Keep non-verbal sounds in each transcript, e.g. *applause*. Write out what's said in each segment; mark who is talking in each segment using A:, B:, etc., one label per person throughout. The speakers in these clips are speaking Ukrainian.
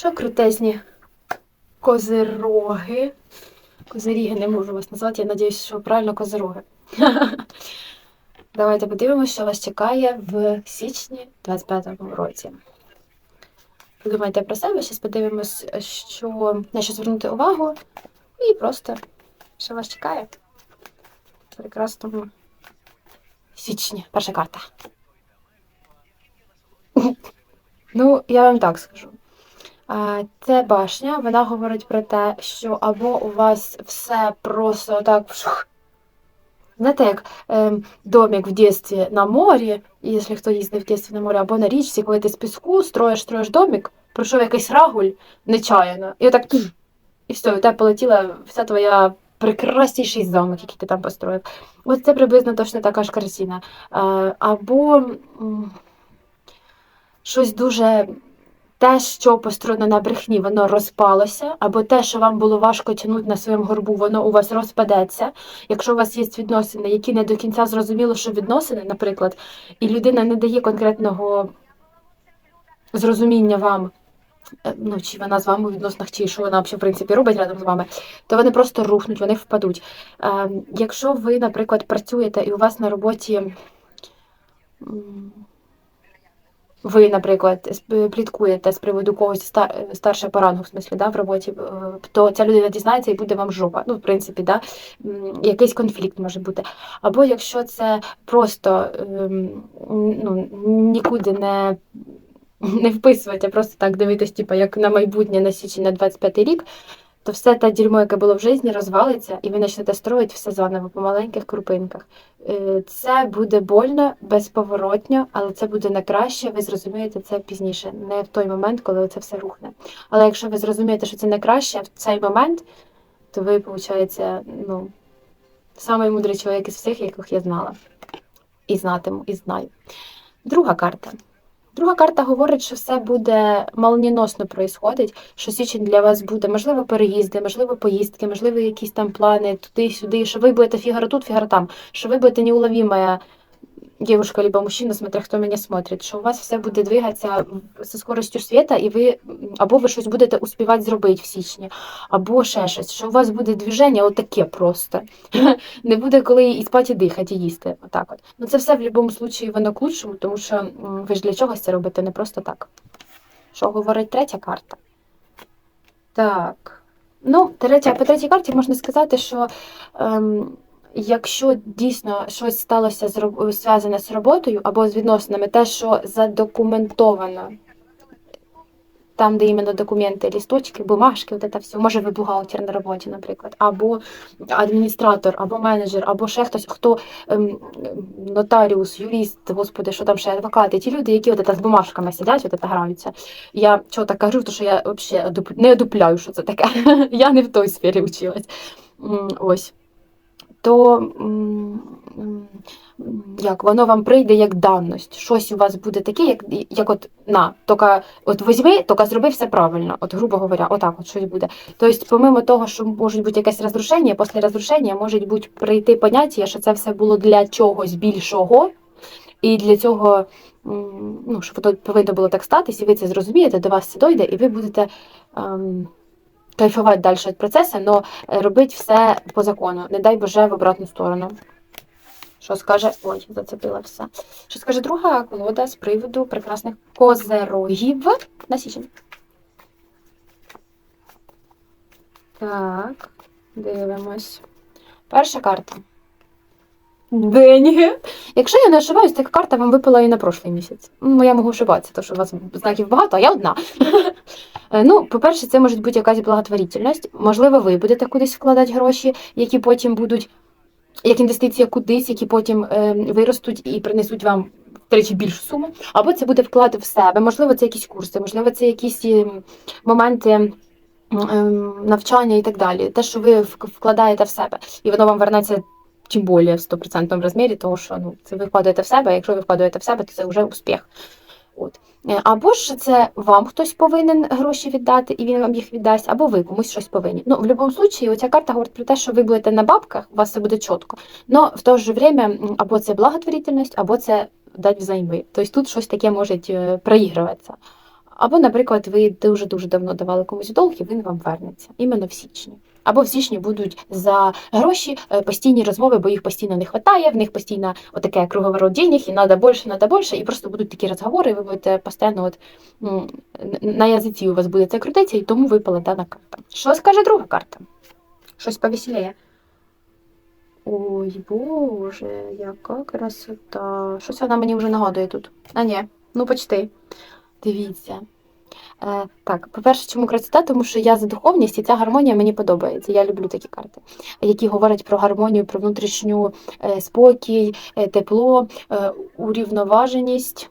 A: Що крутезні козироги. Козиріги не можу вас назвати, я надіюсь, що правильно козироги. *laughs* Давайте подивимося, що вас чекає в січні 25-му році. Подумайте про себе, зараз подивимось, що на що звернути увагу, і просто що вас чекає прекрасному січні. Перша карта. *laughs* Ну, я вам так скажу. Це башня, вона говорить про те, що або у вас все просто так. Знаєте, як е, домик в дитинстві на морі, якщо хто їздив в дитинстві на морі, або на річці, коли ти з піску строїш, строїш домик, пройшов якийсь рагуль нечаянно, і отак і все, у тебе полетіла вся твоя прекрасніший замок, який ти там построїв. Ось це приблизно точно така ж картина. Е, або щось дуже те, що построєно на брехні, воно розпалося, або те, що вам було важко тягнути на своєму горбу, воно у вас розпадеться. Якщо у вас є відносини, які не до кінця зрозуміло, що відносини, наприклад, і людина не дає конкретного зрозуміння вам, е, ну, чи вона з вами у відносинах, чи що вона в принципі, робить разом з вами, то вони просто рухнуть, вони впадуть. Е, Якщо ви, наприклад, працюєте і у вас на роботі. Ви, наприклад, сп- пліткуєте з приводу когось ста- старше по рангу, в смислі, да, в роботі, е, то ця людина дізнається і буде вам жопа. Ну, в принципі, да, якийсь конфлікт може бути. Або якщо це просто ем, ну, нікуди не, не вписувати, а просто так дивитись, типу, як на майбутнє на січень на 25 рік, то все те дерьмо, яке було в житті, розвалиться, і ви почнете строїти все заново по маленьких крупинках. Е, Це буде больно, безповоротньо, але це буде на краще. Ви зрозумієте це пізніше, не в той момент, коли це все рухне. Але якщо ви зрозумієте, що це не краще в цей момент, то ви, виходить, ну, самий мудрий чоловік із всіх, яких я знала. І знатиму, і знаю. Друга карта. Друга карта говорить, що все буде молніносно проїсходить, що січень для вас буде, можливо, переїзди, можливо, поїздки, можливо, якісь там плани туди-сюди, що ви будете фігара тут, фігара там, що ви будете неуловимая девушка либо мужчина, смотря хто мене смотрить, що у вас все буде двигатися зі скоростю світа, і ви або ви щось будете успівати зробити в січні, або ще щось, що у вас буде движення отаке просто. *laughs* Не буде коли і спати, і дихати, і їсти. Отак от. Ну це все в будь-якому випадку воно к лучшому, тому що ви ж для чогось це робите, не просто так. Що говорить третя карта? Так. Ну, третя, по третій карті можна сказати, що ем, якщо дійсно щось сталося з зв'язане з роботою або з відносинами, те, що задокументовано, там, де іменно документи, лісточки, бумажки, от це все, може ви бухгалтер на роботі, наприклад, або адміністратор, або менеджер, або ще хтось, хто ем, нотаріус, юрист, господи, що там ще адвокати, ті люди, які от з бумажками сидять, от це граються. Я чого так кажу, тому що я взагалі не одупляю, що це таке. *laughs* я не в той сфері вчилась. Ось. То як воно вам прийде як даність. Щось у вас буде таке, як, як от на, тільки от візьми, тільки зроби все правильно, от грубо говоря, отак от щось буде. Тобто, помимо того, що може бути якесь розрушення, після розрушення може бути прийти поняття, що це все було для чогось більшого, і для цього ну, щоб повинно було так статись, і ви це зрозумієте, до вас це дойде, і ви будете. Ем, Кайфувати далі від процесу, але робити все по закону. Не дай Боже в обратну сторону. Що скаже. Ой, зацепила все. Що скаже друга колода з приводу прекрасних козерогів на січень. Так, дивимось. Перша карта. Деньги. Якщо я не ошибаюсь, така карта вам випала і на прошлий місяць. Ну, я можу ошибатися, тому що у вас знаків багато, а я одна. Е, Ну, по-перше, це може бути якась благотворительність. Можливо, ви будете кудись вкладати гроші, які потім будуть як інвестиція кудись, які потім е, виростуть і принесуть вам втричі більшу суму. Або це буде вклад в себе. Можливо, це якісь курси, можливо, це якісь ем, моменти. ем, Навчання і так далі, те, що ви вкладаєте в себе, і воно вам вернеться тим більше в 100% розмірі, тому що ну, це ви вкладаєте в себе, а якщо ви вкладаєте в себе, то це вже успіх. От. Е, Або ж це вам хтось повинен гроші віддати, і він вам їх віддасть, або ви комусь щось повинні. Ну, в будь-якому випадку, оця карта говорить про те, що ви будете на бабках, у вас все буде чітко. Но в то же время або це благотворительність, або це дати взаймы. Тобто тут щось таке може е, проігруватися. Або, наприклад, ви дуже-дуже давно давали комусь долг, і він вам вернеться іменно в січні. Або в січні будуть за гроші е, постійні розмови, бо їх постійно не вистачає, в них постійно отаке круговорот денег, і треба більше, треба більше, і просто будуть такі розговори, і ви будете постійно от, на язиці у вас буде це крутитися, і тому випала дана карта. Що скаже друга карта? Щось повеселіє. Ой, Боже, яка красота. Щось вона мені вже нагадує тут. А ні, ну почти. Дивіться. Е, так, по-перше, чому красота? Тому що я за духовність і ця гармонія мені подобається. Я люблю такі карти, які говорять про гармонію, про внутрішню е, спокій, е, тепло, е, урівноваженість.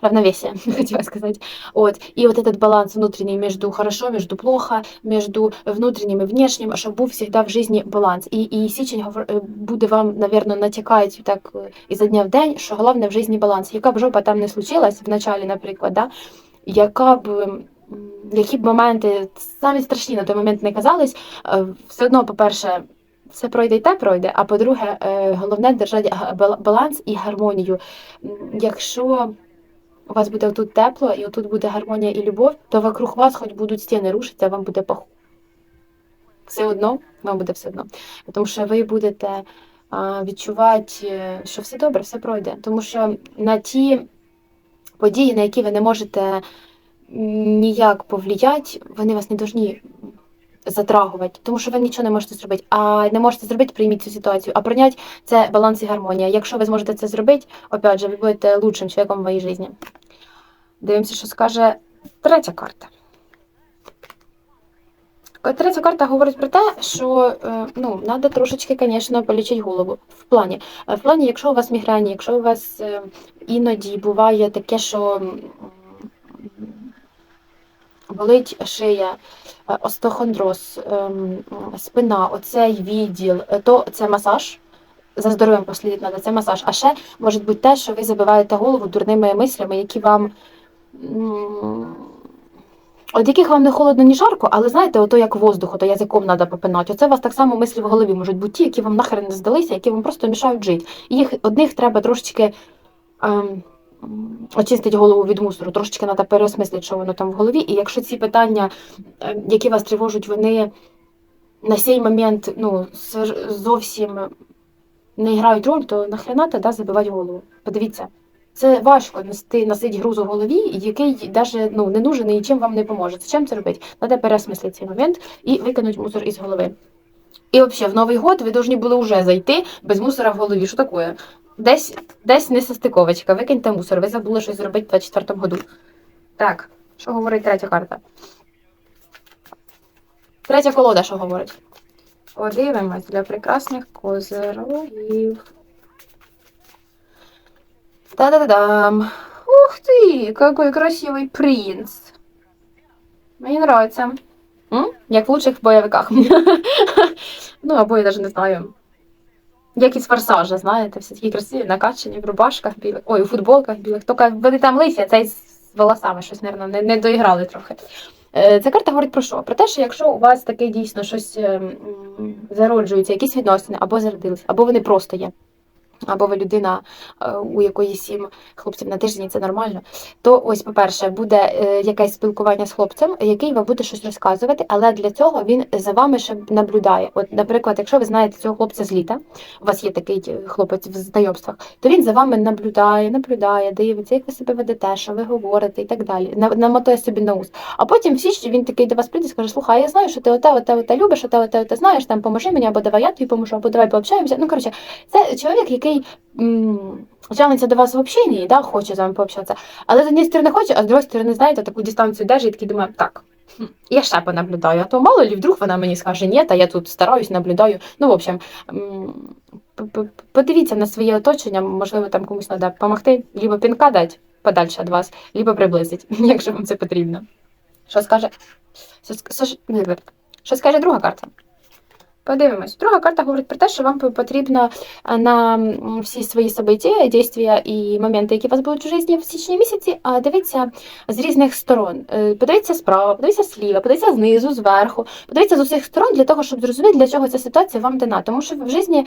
A: Равновесие, *laughs* хотела сказать. Вот. И вот этот баланс внутренний между хорошо, между плохо, между внутренним и внешним, щоб був всегда в житті баланс. І, і січень буде вам, напевно, натякати так е, ізо дня в день, що головне в житті баланс. Яка б жопа там не случилась, в началі, наприклад, да? Яка б, які б моменти самі страшні на той момент не казались, е, все одно, по-перше, все пройде і те пройде, а по-друге, е, головне держати баланс і гармонію. Якщо у вас буде тут тепло і отут буде гармонія і любов, то вокруг вас хоч будуть стіни рушитися, вам буде похуй. Все одно, вам буде все одно. Тому що ви будете відчувати, е, що все добре, все пройде. Тому що на ті події, на які ви не можете ніяк повлияти, вони вас не повинні затрагувати, тому що ви нічого не можете зробити. А не можете зробити, прийміть цю ситуацію. А прийняти це баланс і гармонія. Якщо ви зможете це зробити, опять же, ви будете лучшим чоловіком в моїй житті. Дивимося, що скаже третя карта. Третя карта говорить про те, що е, ну, треба трошечки, звісно, полічити голову. В плані, в плані, якщо у вас мігрені, якщо у вас е, іноді буває таке, що болить шия, е, остеохондроз, ем, спина, оцей відділ, то це масаж. За здоров'ям послідити треба, це масаж. А ще може бути те, що ви забиваєте голову дурними мислями, які вам. От яких вам не холодно, ні жарко, але знаєте, ото як воздух, ото язиком треба попинати. Оце у вас так само мислі в голові можуть бути ті, які вам нахрен не здалися, які вам просто мішають жити. Їх одних треба трошечки ем, очистити голову від мусору, трошечки треба переосмислити, що воно там в голові. І якщо ці питання, е, які вас тривожать, вони на цей момент ну, зовсім не грають роль, то нахрена тоді забивати голову. Подивіться. Це важко нести носити груз у голові, який навіть ну, не нужен і нічим вам не поможе. Зачем це робити? Треба переосмислити цей момент і викинути мусор із голови. І взагалі, в Новий год ви повинні були вже зайти без мусора в голові. Що таке? Десь, десь несостиковочка, викиньте мусор, ви забули щось зробити в 24-му году. Так, що говорить третя карта? Третя колода, що говорить? Подивимось для прекрасних козирогів. Та-да-да-дам. Ух ты, какой красивый принц. Мені нравится. М? Як в лучших бойовиках. *laughs* ну, або я навіть не знаю. Як із форсажа, знаєте, всі такі красиві, накачані в рубашках білих, ой, у футболках білих. Тільки вони там лисі, а цей з волосами щось, мабуть, не, не доіграли трохи. Е, Ця карта говорить про що? Про те, що якщо у вас таке дійсно щось е, зароджується, якісь відносини, або зародились, або вони просто є, або ви людина, е, у якої сім хлопців на тиждень, це нормально. То ось, по-перше, буде е, якесь спілкування з хлопцем, який вам буде щось розказувати, але для цього він за вами ще наблюдає. От, наприклад, якщо ви знаєте цього хлопця з літа, у вас є такий е, хлопець в знайомствах, то він за вами наблюдає, наблюдає, дивиться, як ви себе ведете, що ви говорите і так далі. Намотує собі на ус. А потім в січні він такий до вас прийде і скаже: Слухай, я знаю, що ти оте, оте, оте любиш, оте, оте, оте знаєш, там поможи мені, або давай я тобі поможу, або давай пообщаємося. Ну, коротше, це чоловік, який м, тягнеться до вас в общенні, да, хоче з вами пообщатися, але з однієї сторони хоче, а з другої сторони, знаєте, таку дистанцію держить і такий думає, так. Я ще понаблюдаю, а то мало ли вдруг вона мені скаже ні, та я тут стараюсь, наблюдаю. Ну, в общем, подивіться на своє оточення, можливо, там комусь треба допомогти, либо пінка дати подальше від вас, либо приблизить, *laughs* якщо вам це потрібно. Що скаже? Що, що скаже друга карта? Подивимось. Друга карта говорить про те, що вам потрібно на всі свої события, дійства і моменти, які у вас будуть у житті в січні місяці, дивіться з різних сторон. Е, Подивіться справа, подивіться зліва, подивіться знизу, зверху, подивіться з усіх сторон для того, щоб зрозуміти, для чого ця ситуація вам дана. Тому що в житті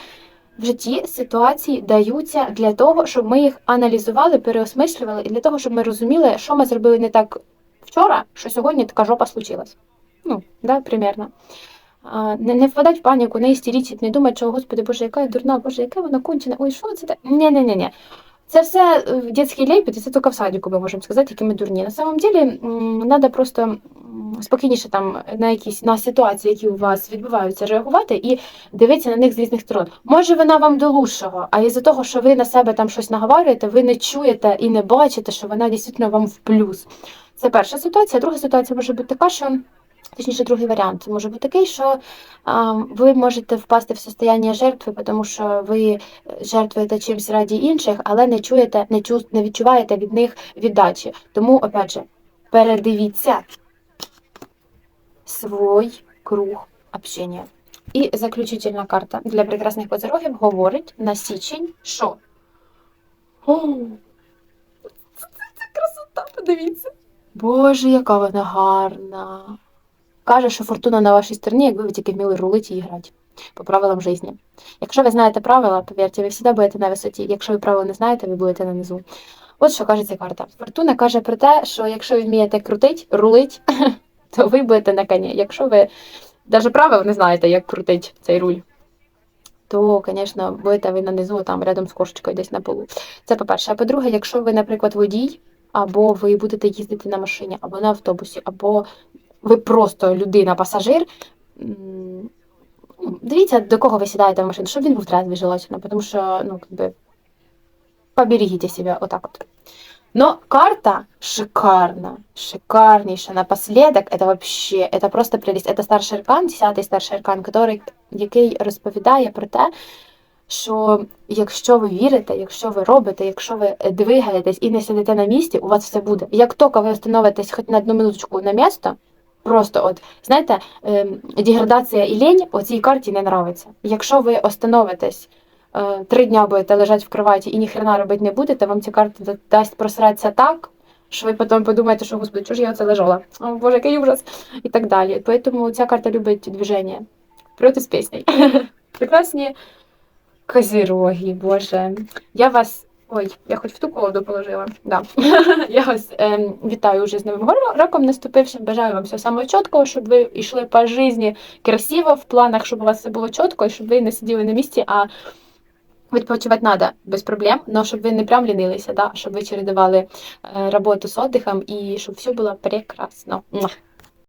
A: в житті ситуації даються для того, щоб ми їх аналізували, переосмислювали, і для того, щоб ми розуміли, що ми зробили не так вчора, що сьогодні така жопа случилась. Ну, да, примерно. Не, не впадать в паніку, не істеріть, не думати, що, господи, боже, яка я дурна, боже, яка вона кончена, ой, що це таке? Ні, ні, ні, ні. Це все е, дитячий лепет, і це тільки в садику ми можемо сказати, які ми дурні. На самом деле, треба просто спокійніше там на якісь на ситуації, які у вас відбуваються, реагувати і дивитися на них з різних сторон. Може, вона вам до лучшого, а із-за того, що ви на себе там щось наговарюєте, ви не чуєте і не бачите, що вона дійсно вам в плюс. Це перша ситуація. Друга ситуація може бути така, що. Точніше, другий варіант може бути такий, що ви можете впасти в состояння жертви, тому що ви е, жертвуєте чимось раді інших, але не чуєте, не, чу, не відчуваєте від них віддачі. Тому, опять же, передивіться свій круг общення. І заключительна карта для прекрасних козирогів говорить на січень, що. О, це, це красота, подивіться. Боже, яка вона гарна. Каже, що фортуна на вашій стороні, якби ви тільки вміли рулити і грати по правилам життя. Якщо ви знаєте правила, повірте, ви завжди будете на висоті. Якщо ви правила не знаєте, ви будете на низу. От що каже ця карта. Фортуна каже про те, що якщо ви вмієте крутить, рулить, *laughs* то ви будете на коні. Якщо ви навіть правил не знаєте, як крутить цей руль, то, звісно, будете ви на низу, там рядом з кошечкою десь на полу. Це по-перше. А по-друге, якщо ви, наприклад, водій, або ви будете їздити на машині, або на автобусі, або ви просто людина, пасажир. м, ну, Дивіться, до кого ви сідаєте в машину, щоб він був трезвий желательно, тому що, ну, как бы, поберегите себя, отак от. Но карта шикарна, шикарніша. Напоследок, это вообще, это просто прелесть. Это старший аркан, 10-й старший аркан, который, який розповідає про те, що якщо ви вірите, якщо ви робите, якщо ви е, двигаєтесь і не сидите на місці, у вас все буде. Як тільки ви остановитесь хоч на одну минуточку на місто, просто от, знаєте, ем, деградація і лінь у цій карті не нравиться. Якщо ви остановитесь, е, три дня будете лежати в кроваті і ніхрена робити не будете, вам ця карта дасть просратися так, що ви потім подумаєте, що господи, чого ж я оце лежала? О, Боже, який ужас! І так далі. Тому ця карта любить движення. Вперед із піснею. *laughs* Прекрасні козироги, Боже. Я вас. Ой, я хоч в ту колоду положила. Да. *laughs* я вас ем, вітаю вже з Новим роком наступившим. Бажаю вам всього самого чіткого, щоб ви йшли по житті красиво в планах, щоб у вас все було чітко, і щоб ви не сиділи на місці, а відпочивати треба без проблем, але щоб ви не прям лінилися, да? щоб ви чередували е, роботу з віддихом і щоб все було прекрасно.